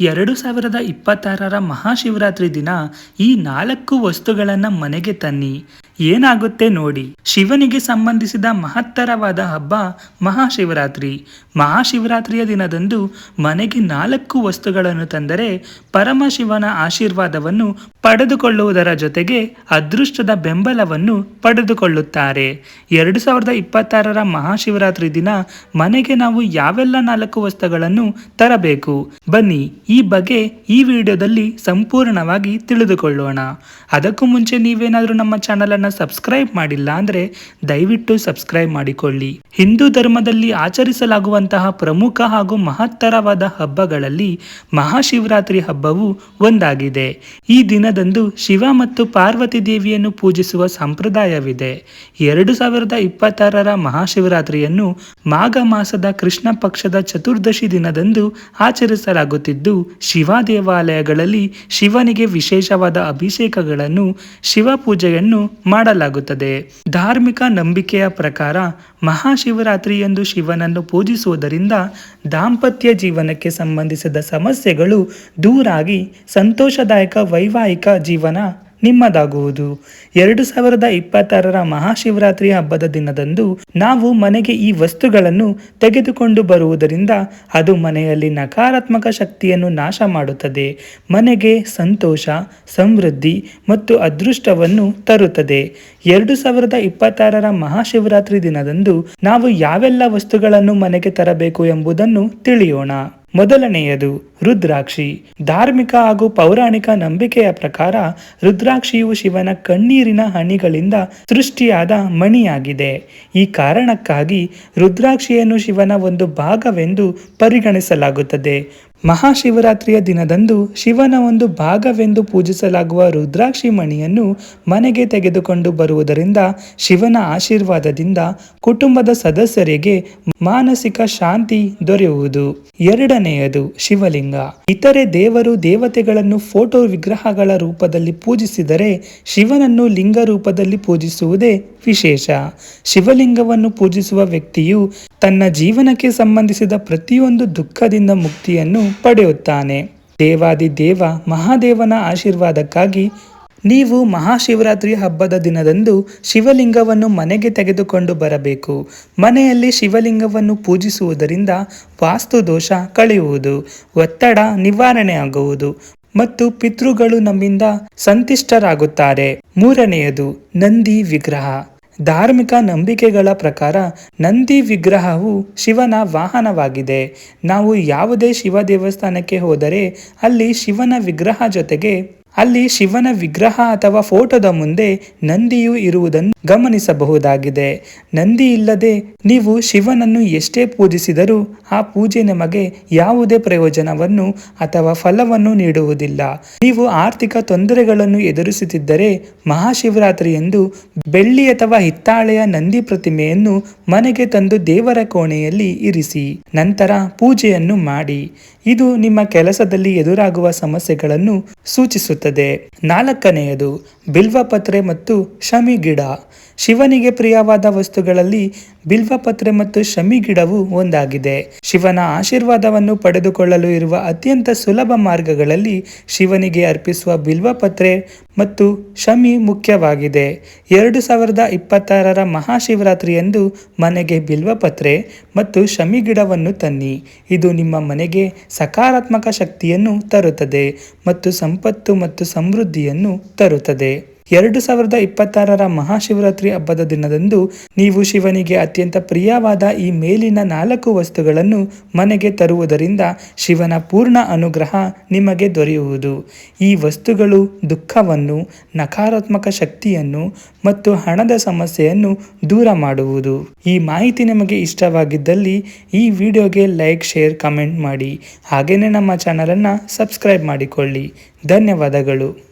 ಎರಡು ಸಾವಿರದ ಇಪ್ಪತ್ತಾರರ ಮಹಾಶಿವರಾತ್ರಿ ದಿನ ಈ ನಾಲ್ಕು ವಸ್ತುಗಳನ್ನು ಮನೆಗೆ ತನ್ನಿ. ಏನಾಗುತ್ತೆ ನೋಡಿ. ಶಿವನಿಗೆ ಸಂಬಂಧಿಸಿದ ಮಹತ್ತರವಾದ ಹಬ್ಬ ಮಹಾಶಿವರಾತ್ರಿ. ಮಹಾಶಿವರಾತ್ರಿಯ ದಿನದಂದು ಮನೆಗೆ ನಾಲ್ಕು ವಸ್ತುಗಳನ್ನು ತಂದರೆ ಪರಮಶಿವನ ಆಶೀರ್ವಾದವನ್ನು ಪಡೆದುಕೊಳ್ಳುವುದರ ಜೊತೆಗೆ ಅದೃಷ್ಟದ ಬೆಂಬಲವನ್ನು ಪಡೆದುಕೊಳ್ಳುತ್ತಾರೆ. ಎರಡು ಸಾವಿರದ ಇಪ್ಪತ್ತಾರರ ಮಹಾಶಿವರಾತ್ರಿ ದಿನ ಮನೆಗೆ ನಾವು ಯಾವೆಲ್ಲ ನಾಲ್ಕು ವಸ್ತುಗಳನ್ನು ತರಬೇಕು? ಬನ್ನಿ ಈ ಬಗ್ಗೆ ಈ ವಿಡಿಯೋದಲ್ಲಿ ಸಂಪೂರ್ಣವಾಗಿ ತಿಳಿದುಕೊಳ್ಳೋಣ. ಅದಕ್ಕೂ ಮುಂಚೆ ನೀವೇನಾದರೂ ನಮ್ಮ ಚಾನಲನ್ನು ಸಬ್ಸ್ಕ್ರೈಬ್ ಮಾಡಿಲ್ಲ ಅಂದರೆ ದಯವಿಟ್ಟು ಸಬ್ಸ್ಕ್ರೈಬ್ ಮಾಡಿಕೊಳ್ಳಿ. ಹಿಂದೂ ಧರ್ಮದಲ್ಲಿ ಆಚರಿಸಲಾಗುವಂತಹ ಪ್ರಮುಖ ಹಾಗೂ ಮಹತ್ತರವಾದ ಹಬ್ಬಗಳಲ್ಲಿ ಮಹಾಶಿವರಾತ್ರಿ ಹಬ್ಬವು ಒಂದಾಗಿದೆ. ಈ ದಿನದಂದು ಶಿವ ಮತ್ತು ಪಾರ್ವತಿ ದೇವಿಯನ್ನು ಪೂಜಿಸುವ ಸಂಪ್ರದಾಯವಿದೆ. ಎರಡು ಸಾವಿರದ ಇಪ್ಪತ್ತಾರರ ಮಹಾಶಿವರಾತ್ರಿಯನ್ನು ಮಾಘ ಮಾಸದ ಕೃಷ್ಣ ಪಕ್ಷದ ಚತುರ್ದಶಿ ದಿನದಂದು ಆಚರಿಸಲಾಗುತ್ತಿದ್ದು ಶಿವ ದೇವಾಲಯಗಳಲ್ಲಿ ಶಿವನಿಗೆ ವಿಶೇಷವಾದ ಅಭಿಷೇಕಗಳನ್ನು ಶಿವ ಪೂಜೆಯನ್ನು ಮಾಡಲಾಗುತ್ತದೆ. ಧಾರ್ಮಿಕ ನಂಬಿಕೆಯ ಪ್ರಕಾರ ಮಹಾಶಿವರಾತ್ರಿಯಂದು ಶಿವನನ್ನು ಪೂಜಿಸುವುದರಿಂದ ದಾಂಪತ್ಯ ಜೀವನಕ್ಕೆ ಸಂಬಂಧಿಸಿದ ಸಮಸ್ಯೆಗಳು ದೂರಾಗಿ ಸಂತೋಷದಾಯಕ ವೈವಾಹಿಕ ಜೀವನ ನಿಮ್ಮದಾಗುವುದು. ಎರಡು ಸಾವಿರದ ಇಪ್ಪತ್ತಾರರ ಮಹಾಶಿವರಾತ್ರಿ ಹಬ್ಬದ ದಿನದಂದು ನಾವು ಮನೆಗೆ ಈ ವಸ್ತುಗಳನ್ನು ತೆಗೆದುಕೊಂಡು ಬರುವುದರಿಂದ ಅದು ಮನೆಯಲ್ಲಿ ನಕಾರಾತ್ಮಕ ಶಕ್ತಿಯನ್ನು ನಾಶ ಮಾಡುತ್ತದೆ. ಮನೆಗೆ ಸಂತೋಷ, ಸಮೃದ್ಧಿ ಮತ್ತು ಅದೃಷ್ಟವನ್ನು ತರುತ್ತದೆ. ಎರಡು ಸಾವಿರದ ಇಪ್ಪತ್ತಾರರ ಮಹಾಶಿವರಾತ್ರಿ ದಿನದಂದು ನಾವು ಯಾವೆಲ್ಲ ವಸ್ತುಗಳನ್ನು ಮನೆಗೆ ತರಬೇಕು ಎಂಬುದನ್ನು ತಿಳಿಯೋಣ. ಮೊದಲನೆಯದು ರುದ್ರಾಕ್ಷಿ. ಧಾರ್ಮಿಕ ಹಾಗೂ ಪೌರಾಣಿಕ ನಂಬಿಕೆಯ ಪ್ರಕಾರ ರುದ್ರಾಕ್ಷಿಯು ಶಿವನ ಕಣ್ಣೀರಿನ ಹನಿಗಳಿಂದ ಸೃಷ್ಟಿಯಾದ ಮಣಿಯಾಗಿದೆ. ಈ ಕಾರಣಕ್ಕಾಗಿ ರುದ್ರಾಕ್ಷಿಯನ್ನು ಶಿವನ ಒಂದು ಭಾಗವೆಂದು ಪರಿಗಣಿಸಲಾಗುತ್ತದೆ. ಮಹಾಶಿವರಾತ್ರಿಯ ದಿನದಂದು ಶಿವನ ಒಂದು ಭಾಗವೆಂದು ಪೂಜಿಸಲಾಗುವ ರುದ್ರಾಕ್ಷಿ ಮಣಿಯನ್ನು ಮನೆಗೆ ತೆಗೆದುಕೊಂಡು ಬರುವುದರಿಂದ ಶಿವನ ಆಶೀರ್ವಾದದಿಂದ ಕುಟುಂಬದ ಸದಸ್ಯರಿಗೆ ಮಾನಸಿಕ ಶಾಂತಿ ದೊರೆಯುವುದು. ಎರಡನೆಯದು ಶಿವಲಿಂಗ. ಇತರೆ ದೇವರು ದೇವತೆಗಳನ್ನು ಫೋಟೋ ವಿಗ್ರಹಗಳ ರೂಪದಲ್ಲಿ ಪೂಜಿಸಿದರೆ ಶಿವನನ್ನು ಲಿಂಗ ರೂಪದಲ್ಲಿ ಪೂಜಿಸುವುದೇ ವಿಶೇಷ. ಶಿವಲಿಂಗವನ್ನು ಪೂಜಿಸುವ ವ್ಯಕ್ತಿಯು ತನ್ನ ಜೀವನಕ್ಕೆ ಸಂಬಂಧಿಸಿದ ಪ್ರತಿಯೊಂದು ದುಃಖದಿಂದ ಮುಕ್ತಿಯನ್ನು ಪಡೆಯುತ್ತಾನೆ ದೇವಾದಿ ದೇವ ಮಹಾದೇವನ ಆಶೀರ್ವಾದಕ್ಕಾಗಿ ನೀವು ಮಹಾಶಿವರಾತ್ರಿ ಹಬ್ಬದ ದಿನದಂದು ಶಿವಲಿಂಗವನ್ನು ಮನೆಗೆ ತೆಗೆದುಕೊಂಡು ಬರಬೇಕು. ಮನೆಯಲ್ಲಿ ಶಿವಲಿಂಗವನ್ನು ಪೂಜಿಸುವುದರಿಂದ ವಾಸ್ತು ದೋಷ ಕಳೆಯುವುದು, ಒತ್ತಡ ನಿವಾರಣೆ ಆಗುವುದು ಮತ್ತು ಪಿತೃಗಳು ನಮ್ಮಿಂದ ಸಂತಿಷ್ಟರಾಗುತ್ತಾರೆ. ಮೂರನೆಯದು, ನಂದಿ ವಿಗ್ರಹ. ಧಾರ್ಮಿಕ ನಂಬಿಕೆಗಳ ಪ್ರಕಾರ ನಂದಿ ವಿಗ್ರಹವು ಶಿವನ ವಾಹನವಾಗಿದೆ. ನಾವು ಯಾವುದೇ ಶಿವ ದೇವಸ್ಥಾನಕ್ಕೆ ಹೋದರೆ ಅಲ್ಲಿ ಶಿವನ ವಿಗ್ರಹ ಜೊತೆಗೆ ಅಲ್ಲಿ ಶಿವನ ವಿಗ್ರಹ ಅಥವಾ ಫೋಟೋದ ಮುಂದೆ ನಂದಿಯು ಇರುವುದನ್ನು ಗಮನಿಸಬಹುದಾಗಿದೆ. ನಂದಿ ಇಲ್ಲದೆ ನೀವು ಶಿವನನ್ನು ಎಷ್ಟೇ ಪೂಜಿಸಿದರೂ ಆ ಪೂಜೆ ನಮಗೆ ಯಾವುದೇ ಪ್ರಯೋಜನವನ್ನು ಅಥವಾ ಫಲವನ್ನು ನೀಡುವುದಿಲ್ಲ. ನೀವು ಆರ್ಥಿಕ ತೊಂದರೆಗಳನ್ನು ಎದುರಿಸುತ್ತಿದ್ದರೆ ಮಹಾಶಿವರಾತ್ರಿಯಂದು ಬೆಳ್ಳಿ ಅಥವಾ ಹಿತ್ತಾಳೆಯ ನಂದಿ ಪ್ರತಿಮೆಯನ್ನು ಮನೆಗೆ ತಂದು ದೇವರ ಕೋಣೆಯಲ್ಲಿ ಇರಿಸಿ, ನಂತರ ಪೂಜೆಯನ್ನು ಮಾಡಿ. ಇದು ನಿಮ್ಮ ಕೆಲಸದಲ್ಲಿ ಎದುರಾಗುವ ಸಮಸ್ಯೆಗಳನ್ನು ಸೂಚಿಸುತ್ತದೆ. ನಾಲ್ಕನೆಯದು, ಬಿಲ್ವಪತ್ರೆ ಮತ್ತು ಶಮಿ ಗಿಡ ಶಿವನಿಗೆ ಪ್ರಿಯವಾದ ವಸ್ತುಗಳಲ್ಲಿ ಬಿಲ್ವಪತ್ರೆ ಮತ್ತು ಶಮಿ ಗಿಡವು ಒಂದಾಗಿದೆ. ಶಿವನ ಆಶೀರ್ವಾದವನ್ನು ಪಡೆದುಕೊಳ್ಳಲು ಇರುವ ಅತ್ಯಂತ ಸುಲಭ ಮಾರ್ಗಗಳಲ್ಲಿ ಶಿವನಿಗೆ ಅರ್ಪಿಸುವ ಬಿಲ್ವಪತ್ರೆ ಮತ್ತು ಶಮಿ ಮುಖ್ಯವಾಗಿದೆ. ಎರಡು ಸಾವಿರದ ಇಪ್ಪತ್ತಾರರ ಮಹಾಶಿವರಾತ್ರಿಯಂದು ಮನೆಗೆ ಬಿಲ್ವಪತ್ರೆ ಮತ್ತು ಶಮಿ ಗಿಡವನ್ನು ತನ್ನಿ. ಇದು ನಿಮ್ಮ ಮನೆಗೆ ಸಕಾರಾತ್ಮಕ ಶಕ್ತಿಯನ್ನು ತರುತ್ತದೆ ಮತ್ತು ಸಂಪತ್ತು ಮತ್ತು ಸಮೃದ್ಧಿಯನ್ನು ತರುತ್ತದೆ. ಎರಡು ಸಾವಿರದ ಇಪ್ಪತ್ತಾರರ ಮಹಾಶಿವರಾತ್ರಿ ಹಬ್ಬದ ದಿನದಂದು ನೀವು ಶಿವನಿಗೆ ಅತ್ಯಂತ ಪ್ರಿಯವಾದ ಈ ಮೇಲಿನ ನಾಲ್ಕು ವಸ್ತುಗಳನ್ನು ಮನೆಗೆ ತರುವುದರಿಂದ ಶಿವನ ಪೂರ್ಣ ಅನುಗ್ರಹ ನಿಮಗೆ ದೊರೆಯುವುದು. ಈ ವಸ್ತುಗಳು ದುಃಖವನ್ನು, ನಕಾರಾತ್ಮಕ ಶಕ್ತಿಯನ್ನು ಮತ್ತು ಹಣದ ಸಮಸ್ಯೆಯನ್ನು ದೂರ ಮಾಡುವುದು. ಈ ಮಾಹಿತಿ ನಿಮಗೆ ಇಷ್ಟವಾಗಿದ್ದಲ್ಲಿ ಈ ವಿಡಿಯೋಗೆ ಲೈಕ್, ಶೇರ್, ಕಮೆಂಟ್ ಮಾಡಿ. ಹಾಗೆಯೇ ನಮ್ಮ ಚಾನಲನ್ನು ಸಬ್ಸ್ಕ್ರೈಬ್ ಮಾಡಿಕೊಳ್ಳಿ. ಧನ್ಯವಾದಗಳು.